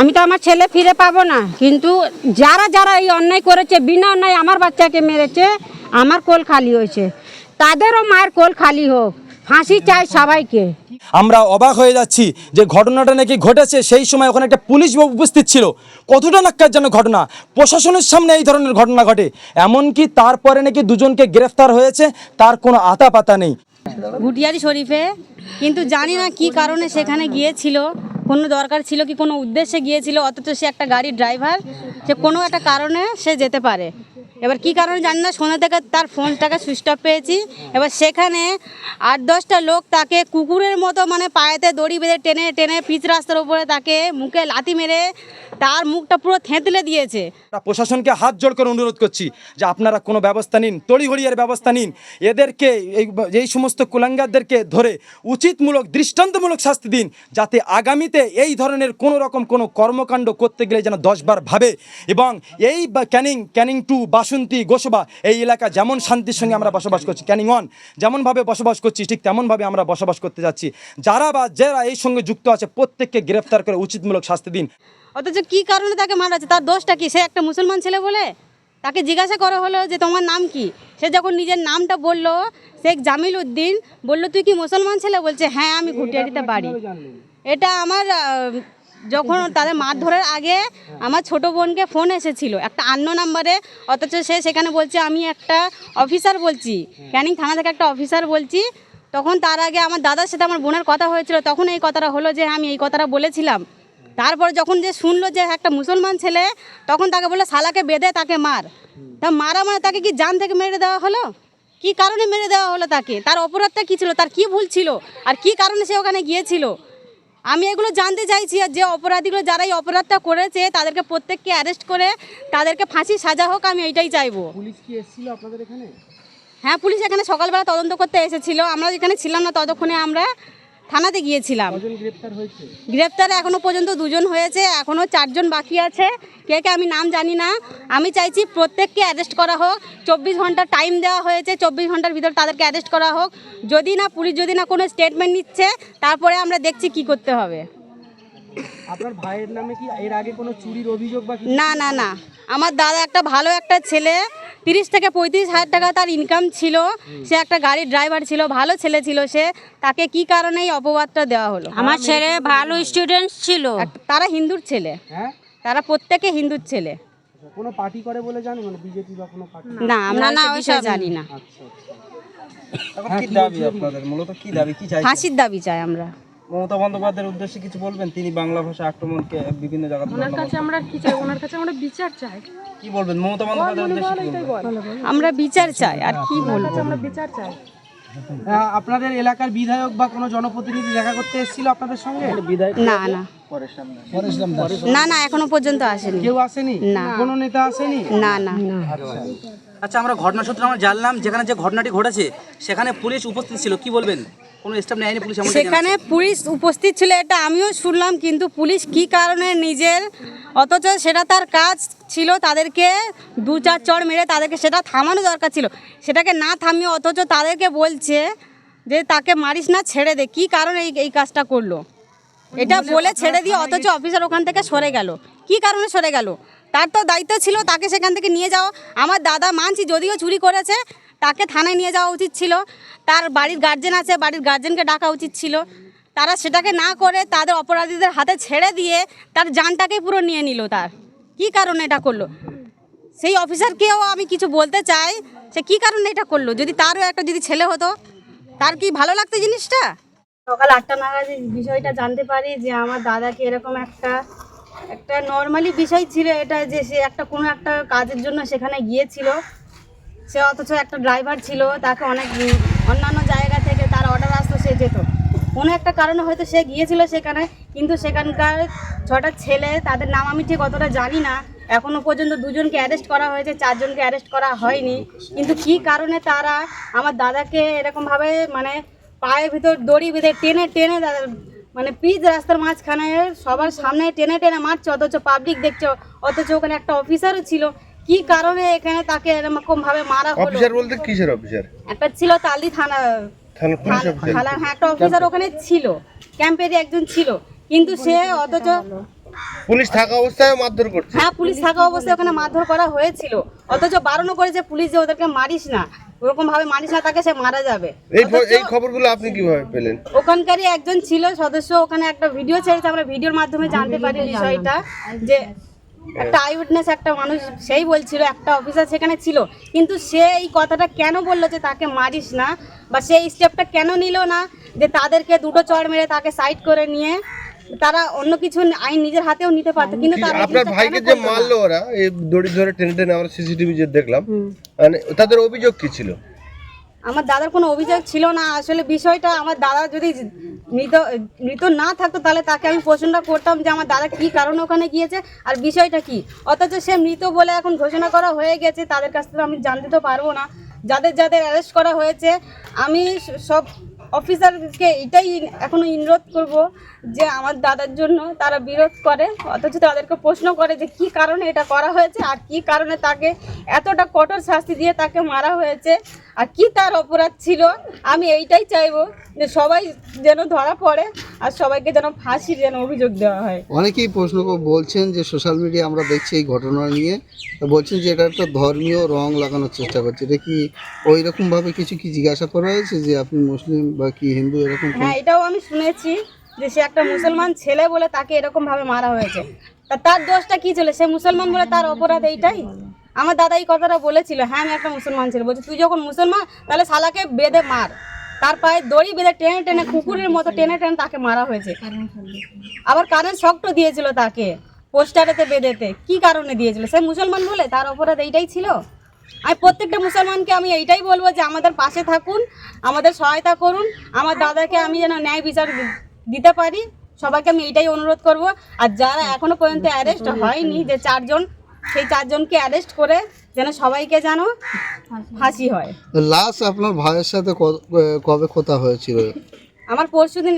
আমি তো আমার ছেলে ফিরে পাবো না। কিন্তু যারা যারা এই অন্যায় করেছে, বিনা অন্যায় আমার বাচ্চাকে মেরেছে, আমার কোল খালি হয়েছে। তাদেরও মায়ের কোল খালি হোক, ফাঁসি চাই সবাইকে। আমরা অবাক হয়ে যাচ্ছি যে ঘটনাটা নাকি ঘটেছে, সেই সময় ওখানে একটা পুলিশ উপস্থিত ছিল। কতটা নাক্কারজনক ঘটনা? প্রশাসনের সামনে এই ধরনের ঘটনা ঘটে। এমনকি তারপরে নাকি দুজনকে গ্রেফতার হয়েছে, তার কোনো আতা পাতা নেই। গুটিয়ারি শরীফে, কিন্তু জানি না কি কারণে সেখানে গিয়েছিল, কোনো দরকার ছিল কি কোনো উদ্দেশ্যে গিয়েছিল, অথচ সে একটা গাড়ির ড্রাইভার সে কোনো একটা কারণে সে যেতে পারে। এবার কি কারণে জানি না সন্ধ্যা থেকে তার ফোনটাকে সুইচ অফ পেয়েছি। এবার সেখানে আট দশটা লোক তাকে কুকুরের মতো মানে পায়েতে দড়ি বেঁধে টেনে টেনে পিচ রাস্তার উপরে তাকে মুখে লাথি মেরে তার মুখটা পুরো থেঁতলে দিয়েছে। প্রশাসনকে হাত জোড় করে অনুরোধ করছি যে আপনারা কোনো ব্যবস্থা নিন, তড়িঘড়িয়ার ব্যবস্থা নিন। এদেরকে এই এই সমস্ত কুলাঙ্গারদেরকে ধরে উচিতমূলক, দৃষ্টান্তমূলক শাস্তি দিন, যাতে আগামীতে এই ধরনের কোনো রকম কোনো কর্মকাণ্ড করতে গেলে যেন দশবার ভাবে। এবং এই ক্যানিং ক্যানিং টু বাসন্তী গোসবা, এই এলাকা যেমন শান্তির সঙ্গে আমরা বসবাস করছি, ক্যানিং ওয়ান যেমনভাবে বসবাস করছি, ঠিক তেমনভাবে আমরা বসবাস করতে যাচ্ছি। যারা বা যারা এই সঙ্গে যুক্ত আছে, প্রত্যেককে গ্রেফতার করে উচিতমূলক শাস্তি দিন। অথচ কি কারণে তাকে মারা তার দোষটা কি? সে একটা মুসলমান ছেলে বলে? তাকে জিজ্ঞাসা করা হলো যে, তোমার নাম কি? সে যখন নিজের নামটা বলল, শেখ জামিল উদ্দিন বলল, তুই কি মুসলমান ছেলে? বলছে হ্যাঁ আমি ঘুটিয়ারিতে বাড়ি। এটা আমার যখন তাদের মারধরের আগে আমার ছোট বোনকে ফোন এসেছিল, একটা আন্ন নাম্বারে, অথচ সে সেখানে বলছে, আমি একটা অফিসার বলছি, ক্যানিং থানা থেকে একটা অফিসার বলছি। তখন তার আগে আমার দাদার সাথে আমার বোনের কথা হয়েছিল, তখন এই কথাটা হলো যে, আমি এই কথাটা বলেছিলাম। তারপর যখন যে শুনলো যে একটা মুসলমান ছেলে, তখন তাকে বলল শালাকে বেঁধে তাকে মার। তা মারা মানে তাকে কি জান থেকে মেরে দেওয়া হলো? কি কারণে মেরে দেওয়া হলো তাকে? তার অপরাধটা কী ছিল? তার কি ভুল ছিল? আর কি কারণে সে ওখানে গিয়েছিল? আমি এগুলো জানতে চাইছি আর যে অপরাধীগুলো যারা এই অপরাধটা করেছে তাদেরকে প্রত্যেককে অ্যারেস্ট করে তাদেরকে ফাঁসি সাজা হোক আমি এইটাই চাইব। পুলিশ কি এসেছিল আপনাদের এখানে? হ্যাঁ পুলিশ এখানে সকালবেলা তদন্ত করতে এসেছিল। আমরা এখানে ছিলাম না ততক্ষণে আমরা থানাতে গিয়েছিলাম। গ্রেপ্তার এখনও পর্যন্ত দুজন হয়েছে এখনও চারজন বাকি আছে। কে কে আমি নাম জানি না। আমি চাইছি প্রত্যেককে অ্যারেস্ট করা হোক চব্বিশ ঘণ্টা টাইম দেওয়া হয়েছে চব্বিশ ঘণ্টার ভিতর তাদেরকে অ্যারেস্ট করা হোক। যদি না পুলিশ যদি না কোনো স্টেটমেন্ট নিচ্ছে তারপরে আমরা দেখছি কি করতে হবে। আপনার ভাইয়ের নামে কি এর আগে কোনো চুরির অভিযোগ বা না না না। আমার দাদা একটা ভালো একটা ছেলে তিরিশ থেকে পঁয়ত্রিশ হাজার টাকা তার ইনকাম ছিল। সে একটা গাড়ির ড্রাইভার ছিল ভালো ছেলে ছিল সে। তাকে কি কারণে এই অপবাদটা দেওয়া হলো? আমার ছেলে ভালো স্টুডেন্ট ছিল। তারা হিন্দুর ছেলে। হ্যাঁ? তারা প্রত্যেকে হিন্দুর ছেলে। আচ্ছা, কোনো পার্টি করে বলে জানি? মানে বিজেপি বা কোনো পার্টি? না আমরা না, না ওইসব জানি না। আচ্ছা আচ্ছা। এখন কি দাবি আপনাদের? মূলত কি দাবি? কি চাই ফাঁসির দাবি চাই আমরা। মমতা বন্দ্যোপাধ্যায়ের উদ্দেশ্যে কিছু বলবেন? তিনি বাংলা ভাষা আক্রমণকে বিভিন্ন জায়গা ওনার কাছে আমরা কি চাই? ওনার কাছে আমরা বিচার চাই। কি বলবেন? মমতা বন্দ্যোপাধ্যায়ের উদ্দেশ্যে কি বলবেন? আমরা বিচার চাই আর কি বলব? আমরা বিচার চাই। আপনাদের এলাকার বিধায়ক বা কোনো জনপ্রতিনিধি দেখা করতে এসেছিল আপনাদের সঙ্গে? না না। না না এখনও পর্যন্ত আসেনি। কেউ আসেনি? না। কোনো নেতা আসেনি? না না। আচ্ছা আমরা ঘটনা সূত্রে আমরা জানলাম যেখানে যে ঘটনাটি ঘটেছে সেখানে পুলিশ উপস্থিত ছিল কি বলবেন? কোনো স্টাফ নেয়নি পুলিশ সেখানে পুলিশ উপস্থিত ছিল এটা আমিও শুনলাম কিন্তু পুলিশ কি কারণে নিজের অথচ সেটা তার কাজ ছিল তাদেরকে দু চার চড় মেরে তাদেরকে সেটা থামানো দরকার ছিল। সেটাকে না থামিয়ে অথচ তাদেরকে বলছে যে তাকে মারিস না ছেড়ে দে। কি কারণে এই এই কাজটা করল? এটা বলে ছেড়ে দিয়ে অথচ অফিসার ওখান থেকে সরে গেল। কি কারণে সরে গেল? তার তো দায়িত্ব ছিল তাকে সেখান থেকে নিয়ে যাওয়া। আমার দাদা মানছি যদিও চুরি করেছে, তাকে থানায় নিয়ে যাওয়া উচিত ছিল। তার বাড়ির গার্জেন আছে, বাড়ির গার্জেনকে ডাকা উচিত ছিল। তারা সেটাকে না করে তাদের অপরাধীদের হাতে ছেড়ে দিয়ে তার জানটাকে পুরো নিয়ে নিল তার। কি কারণে এটা করল? সেই অফিসারকেও আমি কিছু বলতে চাই, সে কি কারণে এটা করল? যদি তারও একটা যদি ছেলে হতো, তার কি ভালো লাগতো জিনিসটা? সকাল আটটা নাগাদ বিষয়টা জানতে পারি যে আমার দাদাকে এরকম একটা একটা নর্মালি বিষয় ছিল এটা যে সে একটা কোনো একটা কাজের জন্য সেখানে গিয়েছিল। সে অথচ একটা ড্রাইভার ছিল, তাকে অনেক অন্যান্য জায়গা থেকে তার অর্ডার আসতো, সে যেত। কোনো একটা কারণে হয়তো সে গিয়েছিল সেখানে, কিন্তু সেখানকার ছটা ছেলে, তাদের নাম আমি ঠিক অতটা জানি না। এখনও পর্যন্ত দুজনকে অ্যারেস্ট করা হয়েছে, চারজনকে অ্যারেস্ট করা হয়নি। কিন্তু কি কারণে তারা আমার দাদাকে এরকমভাবে মানে পায়ের ভিতর দড়ি বেঁধে টেনে টেনে মানে পিচ রাস্তার মাঝখানে সবার সামনে টেনে টেনে মারছে অথচ পাবলিক দেখছে অথচ ওখানে একটা অফিসারও ছিল। কি কারণে এখানে তাকে এরকম ভাবে মারা হলো? অফিসার বলতে কিসের অফিসার একটা ছিল তালদি থানা থানা হ্যাঁ একটা অফিসার ওখানে ছিল। ক্যাম্পেরই একজন ছিল। কিন্তু সে অথচ পুলিশ থাকা অবস্থায় মারধর করছে। হ্যাঁ পুলিশ থাকা অবস্থায় ওখানে মারধর করা হয়েছিল। অথচ বারণও করেছে পুলিশ যে ওদেরকে মারিস না। ওরকম ভাবে মারিস না তাকে সে মারা যাবে। এই এই খবরগুলো আপনি কীভাবে পেলেন? ওখানকারই একজন ছিল সদস্য ওখানে একটা ভিডিও ছেড়েছে আমরা ভিডিওর মাধ্যমে জানতে পারি বিষয়টা যে একটা আই উইটনেস একটা মানুষ সেই বলছিল একটা অফিসার সেখানে ছিল। কিন্তু সে এই কথাটা কেন বলল যে তাকে মারিস না? বা সেই স্টেপটা কেন নিল না? যে তাদেরকে দুটো চড় মেরে তাকে সাইড করে নিয়ে তারা অন্য কিছু আইন নিজের হাতেও নিতে পারতো কিন্তু তারা আপনার ভাইকে যে মারলো ওরা এই দড়ি ধরে টেনে টেনে আমরা সিসিটিভি যে দেখলাম মানে তাদের অভিযোগ কি ছিল? আমার দাদার কোনো অভিযোগ ছিল না আসলে বিষয়টা আমার দাদা যদি মৃত মৃত না থাকতো তাহলে তাকে আমি প্রশ্নটা করতাম যে আমার দাদা কি কারণে ওখানে গিয়েছে আর বিষয়টা কি। অথচ সে মৃত বলে এখন ঘোষণা করা হয়ে গেছে তাদের কাছ থেকে আমি জানতে তো পারব না। যাদের যাদের অ্যারেস্ট করা হয়েছে আমি সব অফিসারকে এটাই এখনও অনুরোধ করব যে আমার দাদার জন্য তারা বিরোধ করে, অথচ তাদেরকে প্রশ্ন করে যে কি কারণে এটা করা হয়েছে আর কি কারণে তাকে এতটা কঠোর শাস্তি দিয়ে তাকে মারা হয়েছে আর কি তার অপরাধ ছিল, আমি এইটাই চাইব যে সবাই যেন ধরা পড়ে আর সবাইকে যেন ফাঁসির যেন অভিযোগ দেওয়া হয়। অনেকেই প্রশ্ন বলছেন যে সোশ্যাল মিডিয়া আমরা দেখছি এই ঘটনা নিয়ে বলছেন যে এটা একটা ধর্মীয় রং লাগানোর চেষ্টা করছে, এটা কি ওই রকম ভাবে কিছু কি জিজ্ঞাসা করা হয়েছে যে আপনি মুসলিম বা কি হিন্দু এরকম হ্যাঁ এটাও আমি শুনেছি যে সে একটা মুসলমান ছেলে বলে তাকে এরকম ভাবে মারা হয়েছে। তা তার দোষটা কি ছিল? সে মুসলমান বলে তার অপরাধ এইটাই? আমার দাদা এই কথাটা বলেছিল হ্যাঁ আমি একটা মুসলমান ছিল। বলছে, তুই যখন মুসলমান, তাহলে শালাকে বেঁধে মার। তার পায়ে দড়ি বেঁধে টেনে টেনে কুকুরের মতো টেনে টেনে তাকে মারা হয়েছে। আবার কারেন্ট শক্টও দিয়েছিল তাকে, পোস্টারেতে বেঁধেতে। কি কারণে দিয়েছিল? সে মুসলমান বলে তার অপরাধ এইটাই ছিল? আমি প্রত্যেকটা মুসলমানকে আমি এইটাই বলব যে আমাদের পাশে থাকুন আমাদের সহায়তা করুন আমার দাদাকে আমি যেন ন্যায় বিচার দিতে পারি সবাইকে আমি এইটাই অনুরোধ করব। আর যারা এখনও পর্যন্ত অ্যারেস্ট হয়নি যে চারজন সেই চারজনকে অ্যারেস্ট করে যেন সবাইকে যেন ফাঁসি হয়। লাস্ট আপনার ভাইয়ের সাথে কবে কথা হয়েছিল? আমার পরশু দিন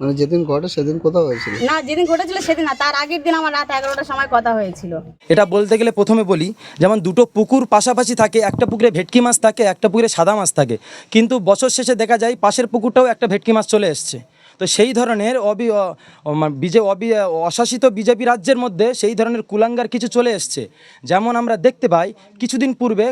মানে যেদিন ঘটে সেদিন কথা হয়েছিল? না যেদিন ঘটেছিল সেদিন না তার আগের দিন আমার রাত এগারোটার সময় কথা হয়েছিল। এটা বলতে গেলে প্রথমে বলি যেমন দুটো পুকুর পাশাপাশি থাকে একটা পুকুরে ভেটকি মাছ থাকে একটা পুকুরে সাদা মাছ থাকে। কিন্তু বছর শেষে দেখা যায় পাশের পুকুরটাও একটা ভেটকি মাছ চলে এসছে। তো সেই ধরনের অবি মানে বিজে, অবি অশাসিত বিজেপি রাজ্যের মধ্যে সেই ধরনের কুলাঙ্গার কিছু চলে এসছে। যেমন আমরা দেখতে পাই, কিছুদিন পূর্বে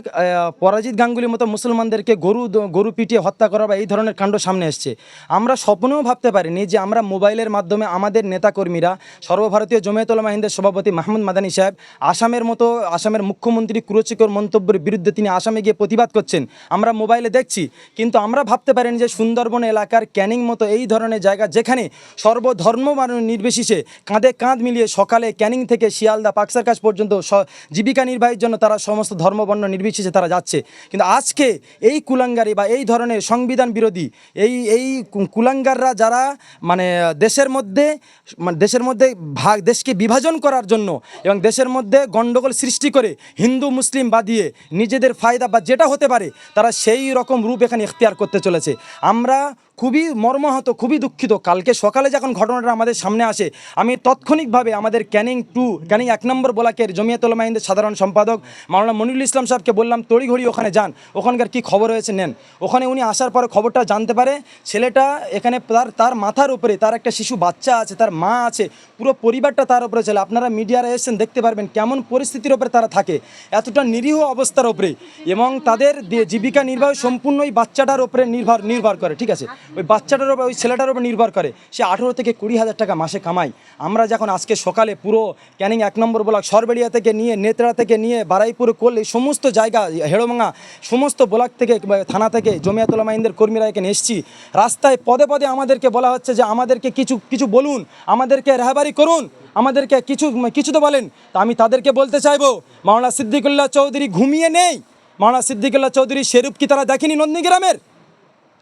পরাজিত গাঙ্গুলির মতো মুসলমানদেরকে গরু গরু পিটিয়ে হত্যা করা বা এই ধরনের কাণ্ড সামনে এসছে। আমরা স্বপ্নেও ভাবতে পারিনি যে আমরা মোবাইলের মাধ্যমে আমাদের নেতাকর্মীরা, সর্বভারতীয় জমিয়তুল্লাহ হিন্দের সভাপতি মাহমুদ মাদানী সাহেব, আসামের মতো, আসামের মুখ্যমন্ত্রী কুরুচিকর মন্তব্যের বিরুদ্ধে তিনি আসামে গিয়ে প্রতিবাদ করছেন। আমরা মোবাইলে দেখছি, কিন্তু আমরা ভাবতে পারিনি যে সুন্দরবন এলাকার ক্যানিং মতো এই ধরনের জায়গা যেখানে সর্বধর্ম নির্বিশেষে কাঁধে কাঁধ মিলিয়ে সকালে ক্যানিং থেকে শিয়ালদা পাকসার কাছ পর্যন্ত জীবিকা নির্বাহের জন্য তারা সমস্ত ধর্মবর্ণ নির্বিশেষে তারা যাচ্ছে। কিন্তু আজকে এই কুলাঙ্গারি বা এই ধরনের সংবিধান বিরোধী এই এই কুলাঙ্গাররা যারা মানে দেশের মধ্যে মানে দেশের মধ্যে ভাগ দেশকে বিভাজন করার জন্য এবং দেশের মধ্যে গণ্ডগোল সৃষ্টি করে হিন্দু, মুসলিম বাদিয়ে নিজেদের ফায়দা বা যেটা হতে পারে তারা সেই রকম রূপ এখানে ইখতিয়ার করতে চলেছে। আমরা খুবই মর্মাহত, খুবই দুঃখিত। কালকে সকালে যখন ঘটনাটা আমাদের সামনে আসে, আমি তাৎক্ষণিকভাবে আমাদের ক্যানিং টু, ক্যানিং এক নম্বর ব্লকের জমিয়াতুল মাহিন্দের সাধারণ সম্পাদক মাওলানা মনিরুল ইসলাম সাহেবকে বললাম, তড়িঘড়ি ওখানে যান, ওখানকার কি খবর হয়েছে নেন। ওখানে উনি আসার পরে খবরটা জানতে পারে, ছেলেটা এখানে তার তার মাথার উপরে, তার একটা শিশু বাচ্চা আছে, তার মা আছে, পুরো পরিবারটা তার উপরে চলে আপনারা মিডিয়ারে এসেছেন, দেখতে পারবেন কেমন পরিস্থিতির উপরে তারা থাকে। এতটা নিরীহ অবস্থার উপরে এবং তাদের জীবিকা নির্বাহ সম্পূর্ণ বাচ্চাটার উপরে নির্ভর নির্ভর করে, ঠিক আছে? ওই বাচ্চাটার উপর ওই ছেলেটার উপর নির্ভর করে। সে আঠেরো থেকে কুড়ি হাজার টাকা মাসে কামায়। আমরা যখন আজকে সকালে পুরো ক্যানিং এক নম্বর ব্লক, সরবেড়িয়া থেকে নিয়ে নেত্রা থেকে নিয়ে, বারাইপুর করলে সমস্ত জায়গা, হেড়োমাঙা, সমস্ত ব্লক থেকে থানা থেকে জমিয়াতুল মাহিন্দের কর্মীরা এখানে এসছি। রাস্তায় পদে পদে আমাদেরকে বলা হচ্ছে যে, আমাদেরকে কিছু কিছু বলুন, আমাদেরকে রেহাবারি করুন, আমাদেরকে কিছু কিছু তো বলেন। তা আমি তাদেরকে বলতে চাইব, মাওলানা সিদ্দিকুল্লাহ চৌধুরী ঘুমিয়ে নেই। মাওলানা সিদ্দিকুল্লাহ চৌধুরী সেরূপ কি তারা দেখেনি নন্দীগ্রামের?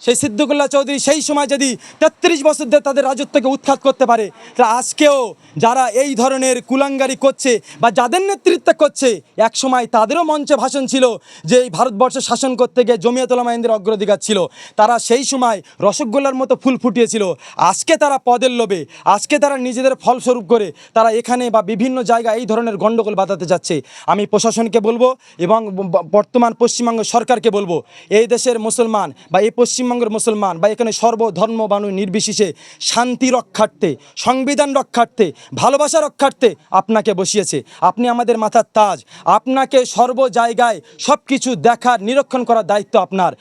সেই সিদ্দিকুল্লাহ চৌধুরী সেই সময় যদি তেত্রিশ বছর ধরে তাদের রাজত্বকে উৎখাত করতে পারে তা আজকেও যারা এই ধরনের কুলাঙ্গারি করছে বা যাদের নেতৃত্ব করছে এক সময় তাদেরও মঞ্চে ভাষণ ছিল যে এই ভারতবর্ষ শাসন করতে গিয়ে জমিয়তুল্লাহ মাহিন্দের অগ্রাধিকার ছিল। তারা সেই সময় রসগোল্লার মতো ফুল ফুটিয়েছিল। আজকে তারা পদের লোভে, আজকে তারা নিজেদের ফলস্বরূপ করে তারা এখানে বা বিভিন্ন জায়গায় এই ধরনের গণ্ডগোল বাঁধাতে যাচ্ছে। আমি প্রশাসনকে বলব এবং বর্তমান পশ্চিমবঙ্গ সরকারকে বলব, এই দেশের মুসলমান বা এই পশ্চিম পশ্চিমবঙ্গের মুসলমান বা এখানে সর্বধর্ম মানুষ নির্বিশেষে শান্তি রক্ষার্থে, সংবিধান রক্ষার্থে, ভালোবাসা রক্ষার্থে আপনাকে বসিয়েছে। আপনি আমাদের মাথার তাজ। আপনাকে সর্ব জায়গায় সব কিছু দেখার, নিরীক্ষণ করার দায়িত্ব আপনার।